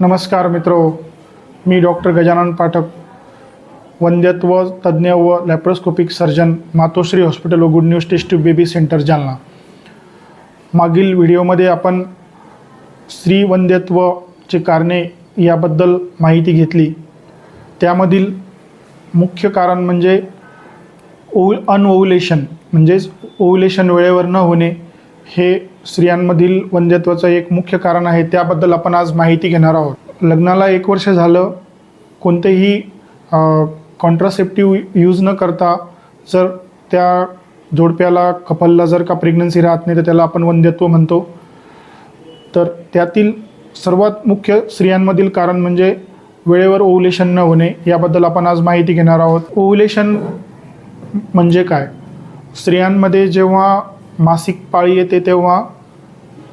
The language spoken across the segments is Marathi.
नमस्कार मित्रो मी डॉक्टर गजानन पाठक वंद्यत्व तज्ज्ञ व लॅप्रोस्कोपिक सर्जन मातोश्री हॉस्पिटल व good news test baby centre Jalna. मागील व्हिडिओमध्ये आपण स्त्री वंद्यत्वचे कारणे याबद्दल माहिती घेतली. त्यामधील मुख्य कारण म्हणजे ओव अनओव्युलेशन म्हणजेच ओव्युलेशन वेळेवर न होणे हे स्त्रियांमधील वंध्यत्वाचं एक मुख्य कारण आहे त्याबद्दल आपण आज माहिती घेणार आहोत. लग्नाला एक वर्ष झालं कोणतेही कॉन्ट्रासेप्टिव्ह यूज न करता जर त्या जोडप्याला कपलला जर का प्रेग्नन्सी राहत नाही तर त्याला आपण वंध्यत्व म्हणतो. तर त्यातील सर्वात मुख्य स्त्रियांमधील कारण म्हणजे वेळेवर ओव्हुलेशन न होणे याबद्दल आपण आज माहिती घेणार आहोत. ओव्हुलेशन म्हणजे काय? स्त्रियांमध्ये जेव्हा मासिक पाळी येते तेव्हा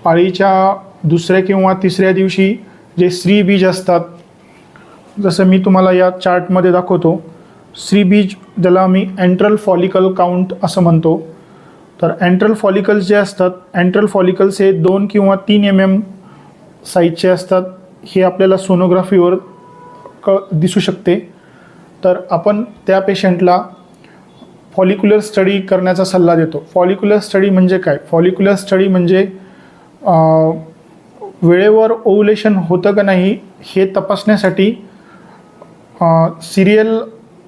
पाळीच्या दुसऱ्या किंवा तिसऱ्या दिवशी जे स्त्रीबीज असतात जसं मी तुम्हाला या चार्टमध्ये दाखवतो श्रीबीज ज्याला मी अँट्रल फॉलिकल काउंट असं म्हणतो. तर अँट्रल फॉलिकल्स जे असतात अँट्रल फॉलिकल्स हे दोन किंवा तीन एम एम साईजचे असतात. हे आपल्याला सोनोग्राफीवर क दिसू शकते. तर आपण त्या पेशंटला फॉलिक्युलर स्टडी करण्याचा सल्ला देतो. फॉलिक्युलर स्टडी म्हणजे काय? फॉलिक्युलर स्टडी म्हणजे वेळेवर ओव्हुलेशन होतं का नाही हे तपासण्यासाठी सिरियल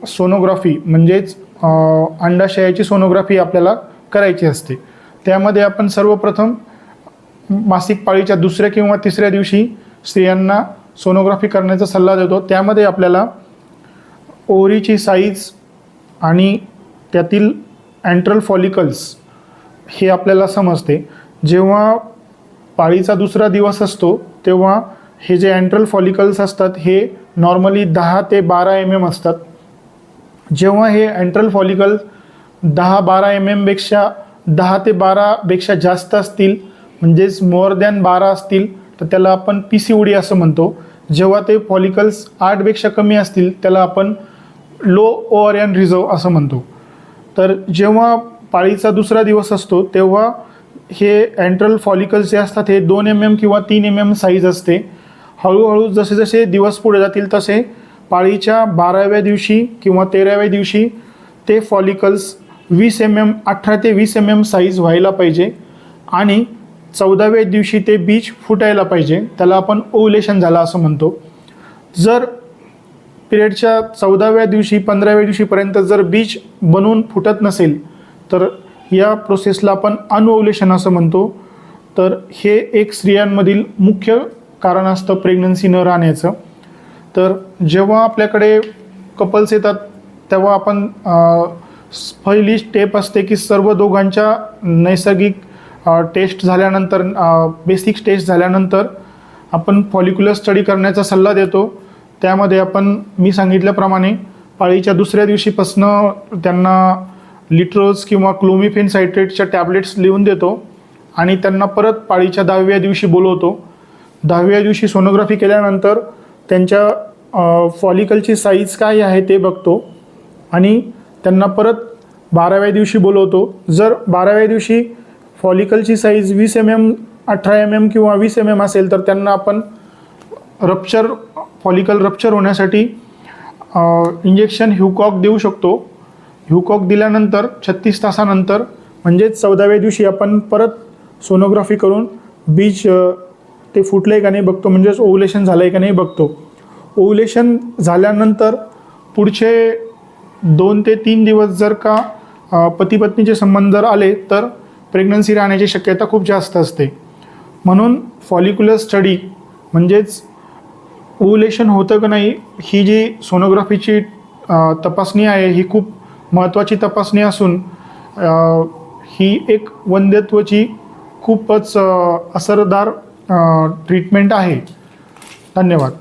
सोनोग्राफी म्हणजेच अंडाशयाची सोनोग्राफी आपल्याला करायची असते. त्यामध्ये आपण सर्वप्रथम मासिक पाळीच्या दुसऱ्या किंवा तिसऱ्या दिवशी स्त्रियांना सोनोग्राफी करण्याचा सल्ला देतो. त्यामध्ये आपल्याला ओरीची साईज आणि त्यातील अँट्रल फॉलिकल्स हे आपल्याला समजते. जेव्हा पाळीचा दुसरा दिवस असतो तेव्हा हे जे अँट्रल फॉलिकल्स असतात हे नॉर्मली दहा ते बारा एम एम असतात. जेव्हा हे अँट्रल फॉलिकल्स दहा बारा एम एमपेक्षा दहा ते बारापेक्षा जास्त असतील म्हणजेच मोर दॅन बारा असतील तर त्याला आपण पी सी डी असं म्हणतो. जेव्हा ते फॉलिकल्स आठपेक्षा कमी असतील त्याला आपण लो ओव्हरियन रिझर्व असं म्हणतो. तर जेव्हा पाळीचा दुसरा दिवस असतो तेव्हा हे अँट्रल फॉलिकल्स जे असतात हे दोन एम एम किंवा तीन एम एम साईज असते. हळूहळू जसे जसे दिवस पुढे जातील तसे पाळीच्या बाराव्या दिवशी किंवा तेराव्या दिवशी ते फॉलिकल्स वीस एम एम अठरा ते वीस एम एम साईज व्हायला पाहिजे आणि चौदाव्या दिवशी ते बीज फुटायला पाहिजे. त्याला आपण ओव्युलेशन झालं असं म्हणतो. जर पिरियडच्या चौदाव्या दिवशी पंधराव्या दिवशीपर्यंत जर बीज बनवून फुटत नसेल तर या प्रोसेसला आपण अनओव्युलेशन असं म्हणतो. तर हे एक स्त्रियांमधील मुख्य कारण असतं प्रेग्नन्सी न राहण्याचं. तर जेव्हा आपल्याकडे कपल्स येतात तेव्हा आपण पहिली स्टेप असते की सर्व दोघांच्या नैसर्गिक टेस्ट झाल्यानंतर बेसिक टेस्ट झाल्यानंतर आपण फॉलिक्युलर स्टडी करण्याचा सल्ला देतो. त्यामध्ये आपण मी सांगितल्याप्रमाणे पाळीच्या दुसऱ्या दिवशीपासनं त्यांना लिट्रोज किंवा क्लोमिफेन सायट्रेटच्या टॅबलेट्स लिहून देतो आणि त्यांना परत पाळीच्या दहाव्या दिवशी बोलवतो. दहाव्या दिवशी सोनोग्राफी केल्यानंतर त्यांच्या फॉलिकलची साईज काय आहे ते बघतो आणि त्यांना परत बाराव्या दिवशी बोलवतो. जर बाराव्या दिवशी फॉलिकलची साईज वीस एम एम अठरा एम एम किंवा वीस एम एम असेल तर त्यांना आपण रप्चर फॉलिकल रप्चर होण्यासाठी इंजेक्शन ह्युकॉक देऊ शकतो. ह्युकॉक दिल्यानंतर छत्तीस तासानंतर म्हणजेच चौदाव्या दिवशी आपण परत सोनोग्राफी करून बीज ते फुटलं आहे का नाही बघतो म्हणजेच ओव्युलेशन झालं आहे का नाही बघतो. ओव्युलेशन झाल्यानंतर पुढचे दोन ते तीन दिवस जर का पतीपत्नीचे पती पत्नीचे संबंध जर आले तर प्रेग्नन्सी राहण्याची शक्यता खूप जास्त असते. म्हणून फॉलिक्युलर स्टडी म्हणजेच ओव्युलेशन होतं का नाही ही जी सोनोग्राफीची तपासणी आहे ही खूप महत्त्वाची तपासणी असून ही एक वंध्यत्वाची खूपच असरदार ट्रीटमेंट आहे. धन्यवाद.